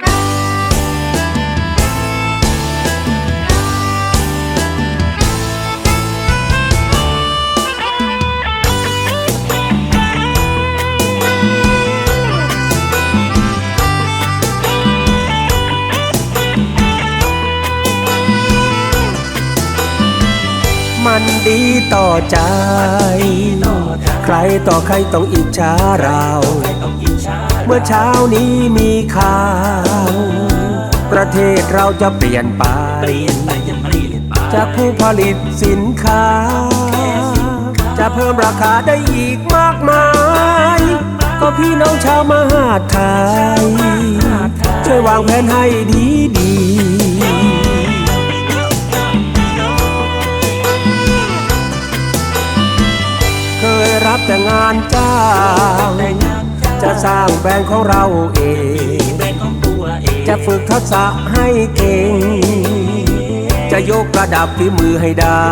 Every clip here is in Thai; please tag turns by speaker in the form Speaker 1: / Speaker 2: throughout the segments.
Speaker 1: มันดีต่อใจ ใครต่อใครต้องอิจฉาเรา เมื่อเช้านี้มีข่าว ประเทศเราจะเปลี่ยนไป จากผู้ผลิตสินค้า จะเพิ่มราคาได้อีกมากมาย ก็พี่น้องชาวมหาไทย ช่วยวางแผนให้ดีดีเคยรับแต่งานจ้า จะสร้างแบรนด์ของเราเอง จะฝึกทักษะให้เก่ง จะยกระดับฝีมือให้ได้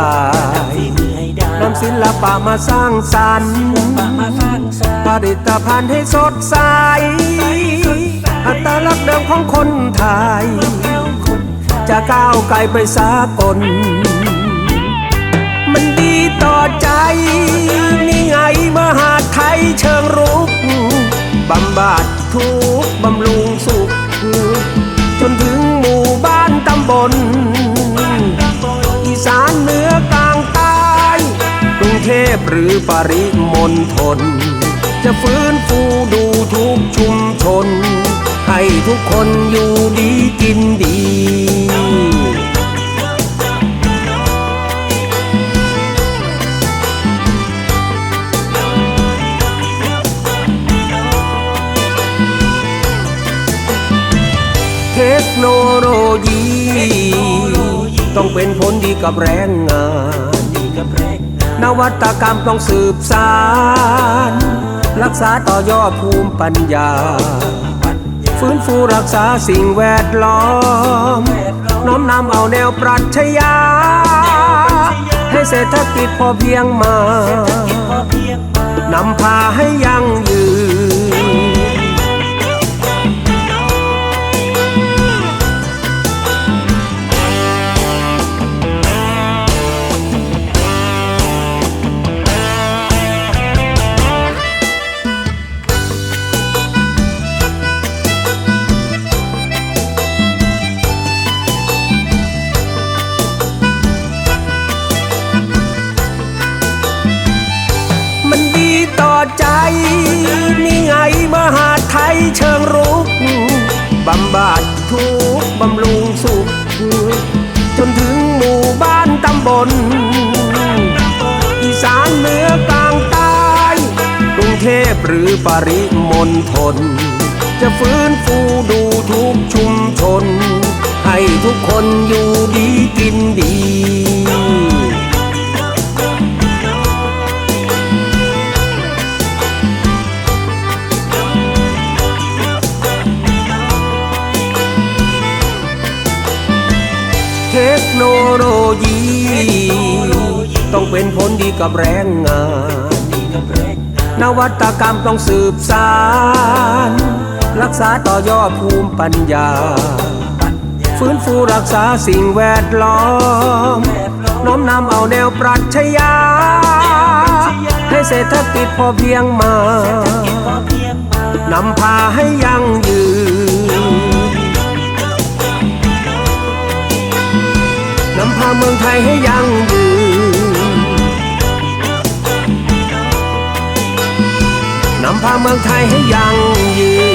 Speaker 1: นำศิลปะมาสร้างสรรค์ผลิตภัณฑ์ให้สดใส อัตลักษณ์เดิมของคนไทย จะก้าวไกลไปสากล มันดีต่อใจ นี่ไงมหาไทยเชิงรุก บำบัดทุกบำรุงสุข จนถึงหมู่บ้านตำบล อีสานเหนือกลางใต้กรุงเทพหรือปริมณฑลจะฟื้นฟูดูทุกชุมชน ให้ทุกคนอยู่ดี ยี ต้องเป็นผลดีกับแรงงาน นวัตกรรมต้องสืบสารรักษาต่อยอดภูมิปัญญา ฟื้นฟูรักษาสิ่งแวดล้อม น้อมนำเอาแนวปรัชญา ให้เศรษฐกิจพอเพียงมา นำพาให้ยั่งยืน นี่ไงมหาไทยเชิงรุกบำบัดทุกบำรุงสุข จนถึงหมู่บ้านตำบล อีสานเหนือกลางใต้กรุงเทพหรือปริมณฑลจะฟื้นฟูดูทุกชุมชน ให้ทุกคนอยู่ดีกินดี เทคโนโลยี ต้องเป็นผลดีกับแรงงาน นวัตกรรมต้องสืบสารรักษาต่อยอดภูมิปัญญา ฟื้นฟูรักษาสิ่งแวดล้อม น้อมนำเอาแนวปรัชญา ให้เศรษฐกิจพอเพียงมา นำพาให้ยั่งยืน ทยให้ยั่งยืนนำพาเมืองไทยให้ยั่งยืน